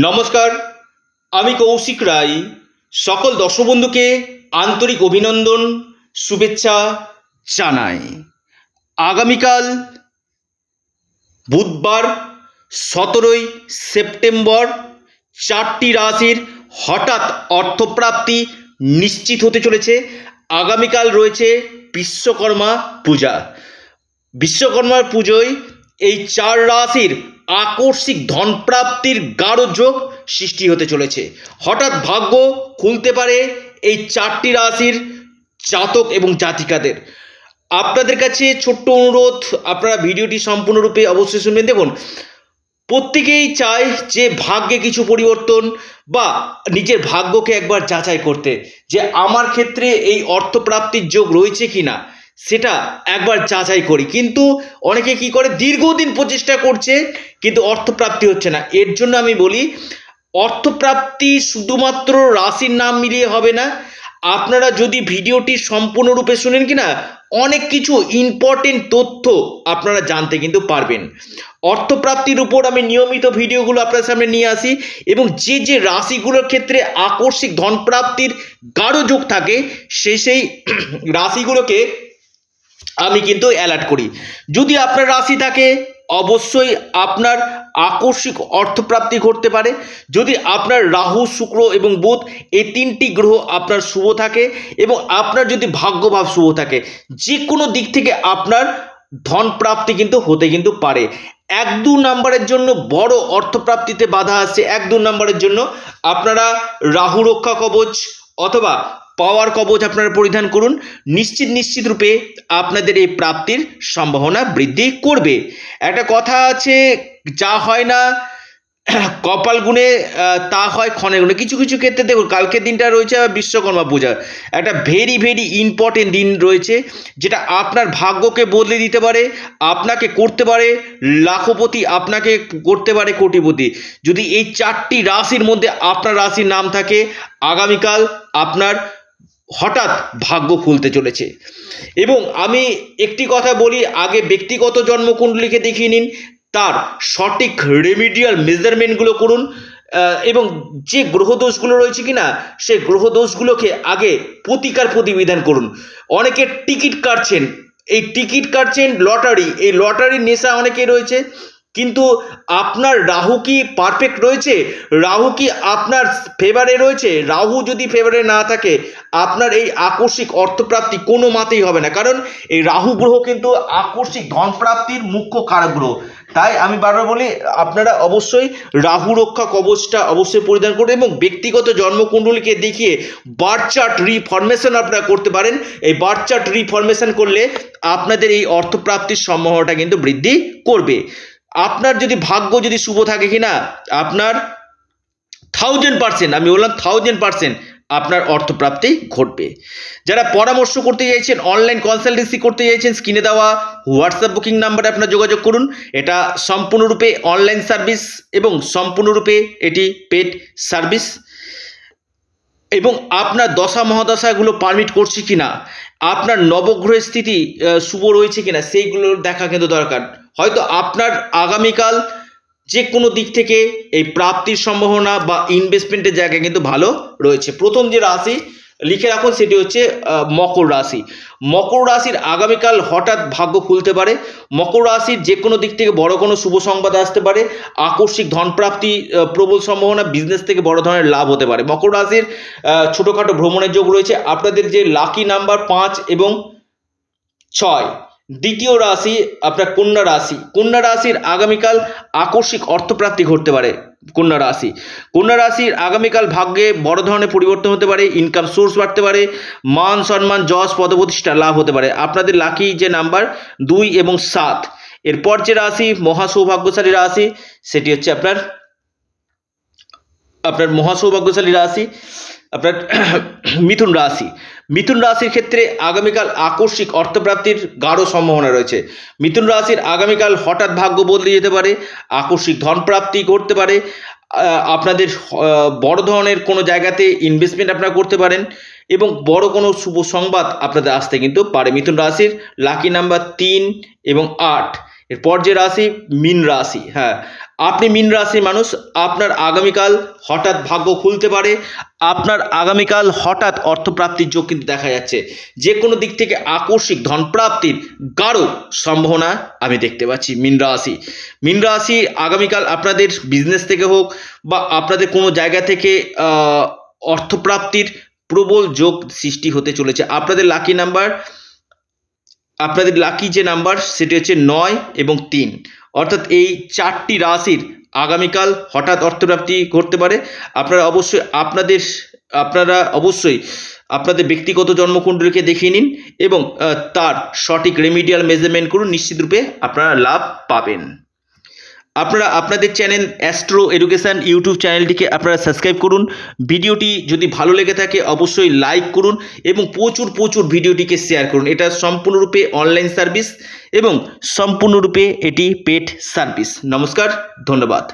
নমস্কার, আমি কৌশিক রায়। সকল দর্শক বন্ধুকে আন্তরিক অভিনন্দন, শুভেচ্ছা জানাই। আগামীকাল বুধবার, সতেরোই সেপ্টেম্বর, চারটি রাশির হঠাৎ অর্থপ্রাপ্তি নিশ্চিত হতে চলেছে। আগামীকাল রয়েছে বিশ্বকর্মা পূজা। বিশ্বকর্মার পুজোয় এই চার রাশির আকস্মিক ধনপ্রাপ্তির গাঢ় যোগ সৃষ্টি হতে চলেছে। হঠাৎ ভাগ্য খুলতে পারে এই চারটি রাশির জাতক এবং জাতিকাদের। আপনাদের কাছে ছোট্ট অনুরোধ, আপনারা ভিডিওটি সম্পূর্ণরূপে অবশ্যই শুনবেন। দেখুন, প্রত্যেকেই চায় যে ভাগ্যে কিছু পরিবর্তন বা নিজের ভাগ্যকে একবার যাচাই করতে, যে আমার ক্ষেত্রে এই অর্থপ্রাপ্তির যোগ রয়েছে কি না সেটা একবার যাচাই করি। কিন্তু অনেকে কি করে, দীর্ঘদিন প্রচেষ্টা করছে, কিন্তু অর্থপ্রাপ্তি হচ্ছে না। এর জন্য আমি বলি, অর্থপ্রাপ্তি শুধুমাত্র রাশির নাম মিলিয়ে হবে না। আপনারা যদি ভিডিওটি সম্পূর্ণরূপে শুনেন কি না অনেক কিছু ইম্পর্টেন্ট তথ্য আপনারা জানতে কিন্তু পারবেন। অর্থপ্রাপ্তির উপর আমি নিয়মিত ভিডিওগুলো আপনার সামনে নিয়ে আসি এবং যে যে রাশিগুলোর ক্ষেত্রে আকস্মিক ধনপ্রাপ্তির গাঢ় যোগ থাকে সে সেই রাশিগুলোকে আমি কিন্তু অ্যালার্ট করি। যদি আপনার রাশি থাকে, অবশ্যই আপনার আকস্মিক অর্থপ্রাপ্তি ঘটতে পারে। যদি আপনার রাহু, শুক্র এবং বুধ, এই তিনটি গ্রহ আপনার শুভ থাকে এবং আপনার যদি ভাগ্যভাব শুভ থাকে যে কোনো দিক থেকে আপনার ধন প্রাপ্তি কিন্তু হতে কিন্তু পারে। এক দু নাম্বারের জন্য বড় অর্থপ্রাপ্তিতে বাধা আসছে এক দু নাম্বারের জন্য আপনারা রাহু রক্ষা কবচ অথবা পাওয়ার কবচ আপনারা পরিধান করুন। নিশ্চিত নিশ্চিত রূপে আপনাদের এই প্রাপ্তির সম্ভাবনা বৃদ্ধি করবে। একটা কথা আছে, যা হয় না, কপাল গুণে তা হয় ক্ষণে গুণে। কিছু কিছু ক্ষেত্রে দেখুন, কালকের দিনটা রয়েছে বিশ্বকর্মা পূজা। একটা ভেরি ভেরি ইম্পর্টেন্ট দিন রয়েছে, যেটা আপনার ভাগ্যকে বদলে দিতে পারে, আপনাকে করতে পারে, লাখপতি আপনাকে করতে পারে কোটিপতি। যদি এই চারটি রাশির মধ্যে আপনার রাশির নাম থাকে, আগামীকাল আপনার হঠাৎ ভাগ্য খুলতে চলেছে। এবং আমি একটি কথা বলি, আগে ব্যক্তিগত জন্মকুণ্ডলীকে দেখিয়ে নিন, তার সঠিক রেমিডিয়াল মেজারমেন্টগুলো করুন এবং যে গ্রহদোষগুলো রয়েছে কিনা, সেই গ্রহদোষগুলোকে আগে প্রতিকার প্রতিবিধান করুন। অনেকে টিকিট কাটছেন, এই টিকিট কাটছেন লটারি, এই লটারির নেশা অনেকে রয়েছে কিন্তু আপনার রাহু কি পারফেক্ট রয়েছে? রাহু কি আপনার ফেভারে রয়েছে? রাহু যদি ফেভারে না থাকে, আপনার এই আকস্মিক অর্থপ্রাপ্তি কোনো মাতেই হবে না। কারণ এই রাহু গ্রহ কিন্তু আকস্মিক ধনপ্রাপ্তির মুখ্য কারক গ্রহ তাই আমি বারবার বলি, আপনারা অবশ্যই রাহু রক্ষা কবচটা অবশ্যই পরিধান করুন এবং ব্যক্তিগত জন্মকুণ্ডলীকে দেখিয়ে বার্থ চার্ট রিফরমেশন আপনারা করতে পারেন। এই বার্থ চার্ট রিফরমেশন করলে আপনাদের এই অর্থপ্রাপ্তির সম্ভাবনাটা কিন্তু বৃদ্ধি করবে। আপনার যদি ভাগ্য যদি শুভ থাকে কিনা, আপনার থাউজেন্ড পার্সেন্ট আমি বললাম থাউজেন্ড পার্সেন্ট আপনার অর্থপ্রাপ্তি ঘটবে। যারা পরামর্শ করতে চাইছেন অনলাইন কনসালটেন্সি করতে চাইছেন স্ক্রিনে দেওয়া হোয়াটসঅ্যাপ বুকিং নাম্বারে আপনার যোগাযোগ করুন। এটা সম্পূর্ণরূপে অনলাইন সার্ভিস এবং সম্পূর্ণরূপে এটি পেড সার্ভিস এবং আপনার দশা মহাদশাগুলো পারমিট করছে কিনা, আপনার নবগ্রহের স্থিতি শুভ রয়েছে কিনা সেইগুলো দেখা কিন্তু দরকার। হয়তো আপনার আগামীকাল যে কোনো দিক থেকে এই প্রাপ্তির সম্ভাবনা বা ইনভেস্টমেন্টের জায়গা কিন্তু ভালো রয়েছে। প্রথম যে রাশি লিখে রাখুন সেটি হচ্ছে মকর রাশি। মকর রাশির আগামীকাল হঠাৎ ভাগ্য খুলতে পারে। মকর রাশির যে কোনো দিক থেকে বড় কোনো শুভ সংবাদ আসতে পারে। আকস্মিক ধনপ্রাপ্তি প্রবল সম্ভাবনা বিজনেস থেকে বড় ধরনের লাভ হতে পারে। মকর রাশির ছোটোখাটো ভ্রমণের যোগ রয়েছে। আপনাদের যে লাকি নাম্বার পাঁচ এবং ছয় দ্বিতীয় রাশি আপনার কন্যা রাশি। কন্যা রাশির আগামীকাল আকস্মিক অর্থপ্রাপ্তি ঘটতে পারে কন্যা রাশি। কন্যা রাশির আগামীকাল ভাগ্যে বড় ধরনের পরিবর্তন হতে পারে ইনকাম সোর্স বাড়তে পারে, মান সম্মান, যশ, পদপ্রতিষ্ঠা লাভ হতে পারে। আপনাদের লাকি যে নাম্বার দুই এবং সাত। এরপর যে রাশি মহা সৌভাগ্যশালী রাশি, সেটি হচ্ছে আপনার আপনার মহা সৌভাগ্যশালী রাশি। আপনার মিথুন রাশি। মিথুন রাশির ক্ষেত্রে আগামীকাল আকস্মিক অর্থপ্রাপ্তির গাঢ় সম্ভাবনা রয়েছে। মিথুন রাশির আগামীকাল হঠাৎ ভাগ্য বদলে যেতে পারে, আকস্মিক ধনপ্রাপ্তি করতে পারে আপনাদের বড় ধরনের কোনো জায়গাতে ইনভেস্টমেন্ট আপনারা করতে পারেন এবং বড় কোনো শুভ সংবাদ আপনাদের আসতে কিন্তু পারে। মিথুন রাশির লাকি নাম্বার তিন এবং আট। এরপর যে রাশি, মিন রাশি হ্যাঁ। আপনি মিন রাশি মানুষ, আপনার আগামীকাল হঠাৎ ভাগ্য খুলতে পারে। আপনার আগামীকাল হঠাৎ অর্থপ্রাপ্তির যোগ কিন্তু দেখা যাচ্ছে। যে কোনো দিক থেকে আকস্মিক ধনপ্রাপ্তির গাঢ় সম্ভাবনা আমি দেখতে পাচ্ছি মিন রাশি। মিন রাশি আগামীকাল আপনাদের বিজনেস থেকে হোক বা আপনাদের কোনো জায়গা থেকে অর্থপ্রাপ্তির প্রবল যোগ সৃষ্টি হতে চলেছে। আপনাদের লাকি নাম্বার আপনাদের লাকি যে নাম্বার সেটি হচ্ছে নয় এবং তিন। অর্থাৎ এই চারটি রাশির আগামীকাল হঠাৎ অর্থপ্রাপ্তি ঘটতে পারে। আপনারা অবশ্যই আপনাদের, আপনারা অবশ্যই আপনাদের ব্যক্তিগত জন্মকুণ্ডলীকে দেখিয়ে নিন এবং তার সঠিক রেমিডিয়াল মেজারমেন্ট করুন। নিশ্চিতরূপে আপনারা লাভ পাবেন। আপনারা আপনাদের চ্যানেল অ্যাস্ট্রো এডুকেশান ইউটিউব চ্যানেলটিকে আপনারা সাবস্ক্রাইব করুন। ভিডিওটি যদি ভালো লেগে থাকে, অবশ্যই লাইক করুন এবং প্রচুর প্রচুর ভিডিওটিকে শেয়ার করুন। এটা সম্পূর্ণরূপে অনলাইন সার্ভিস এবং সম্পূর্ণরূপে এটি পেড সার্ভিস। নমস্কার, ধন্যবাদ।